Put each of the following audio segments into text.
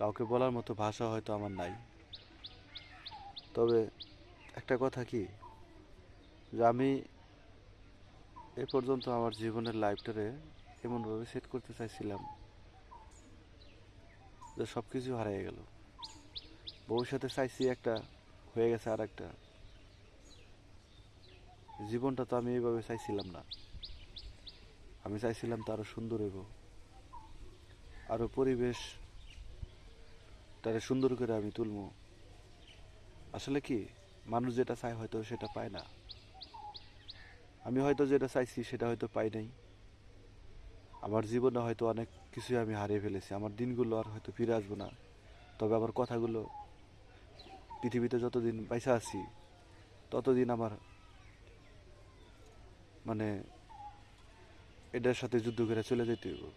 কাউকে বলার মতো ভাষা হয়তো আমার নাই। তবে একটা কথা কি? যে আমি এ পর্যন্ত আমার জীবনের লাইফটারে এমনভাবে সেট করতে চাইছিলাম যে সব কিছু হারিয়ে গেল। ভবিষ্যতে চাইছি একটা, হয়ে গেছে আর একটা জীবনটা তো আমি এইভাবে চাইছিলাম না। আমি চাইছিলাম তো আরও সুন্দর হইব আরও পরিবেশ তারে সুন্দর করে আমি তুলবো। আসলে কি, মানুষ যেটা চায় হয়তো সেটা পায় না। আমি হয়তো যেটা চাইছি সেটা হয়তো পাই নাই। আমার জীবনে হয়তো অনেক কিছুই আমি হারিয়ে ফেলেছি। আমার দিনগুলো আর হয়তো ফিরে আসব না। তবে আমার কথাগুলো, পৃথিবীতে যতদিন পয়সা আছি, ততদিন আমার মানে এটার সাথে যুদ্ধ করে চলে যেতে হইব।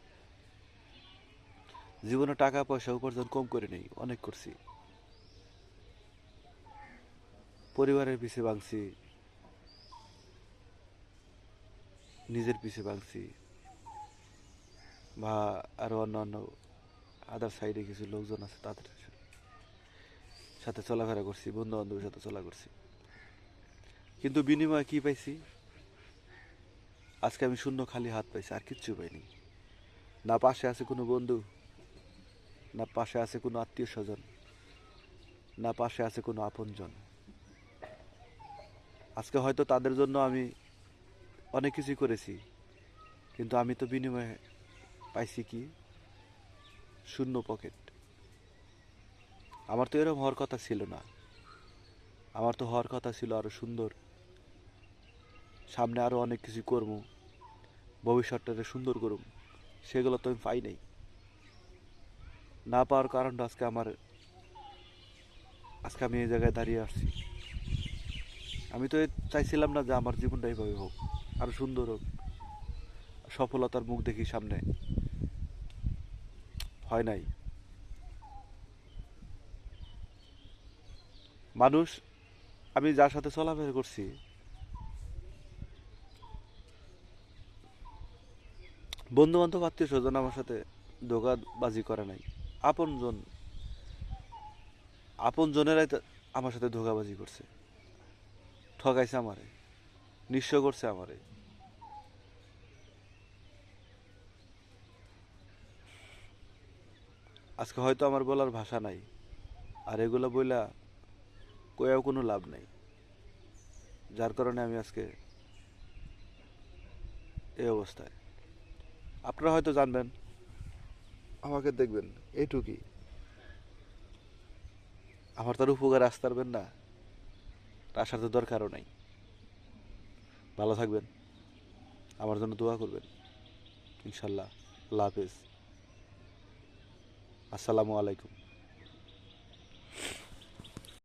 জীবনে টাকা, পয়সা উপার্জন কম করে নেই, অনেক করছি। পরিবারের পিছে ভাঙছি। নিজের পিছে ভাঙছি। বা আরও অন্য আদার সাইডে কিছু লোকজন আছে, তাদের সাথে চলাফেরা করছি বন্ধু বান্ধবের সাথে চলা করছি। কিন্তু বিনিময়ে কি পাইছি? আজকে আমি শূন্য খালি হাত পাইছি, আর কিচ্ছু পাইনি। না পাশে আছে কোনো বন্ধু না পাশে আছে কোনো আত্মীয় স্বজন, না পাশে আছে কোনো আপনজন। আজকে হয়তো তাদের জন্য আমি অনেক কিছুই করেছি, কিন্তু আমি তো বিনিময়ে পাইছি কি? শূন্য পকেট। আমার তো এরকম হওয়ার কথা ছিল না। আমার তো হওয়ার কথা ছিল আরও সুন্দর। সামনে আরও অনেক কিছু করব ভবিষ্যৎটাকে সুন্দর করব, সেগুলো তো আমি পাই নাই। না পাওয়ার কারণটা আজকে আমার, আজকে আমি এই জায়গায় দাঁড়িয়ে আসছি আমি তো চাইছিলাম না যে আমার জীবনটা এইভাবে হোক, আরও সুন্দর হোক। সফলতার মুখ দেখি সামনে। হয় নাই। মানুষ, আমি যার সাথে চলাফেরা করছি বন্ধু বান্ধব আত্মীয় স্বজন আমার সাথে ধোকাবাজি করে নাই। আপনজন আপন জনেরাই তো আমার সাথে ধোকাবাজি করছে। ঠকাইছে আমারে, নিঃস্ব করছে আমারে। আজকে হয়তো আমার বলার ভাষা নাই, আর এগুলো বইলা কয়েও কোনো লাভ নাই। যার কারণে আমি আজকে এই অবস্থায়। আপনারা হয়তো জানবেন আমাকে দেখবেন এইটুকুই আমার তার উপকার আসতে পারবেন না আসার তো দরকারও নাই। ভালো থাকবেন, আমার জন্য দোয়া করবেন। ইনশাল্লাহ, আল্লাহ হাফেজ। আসসালামু আলাইকুম।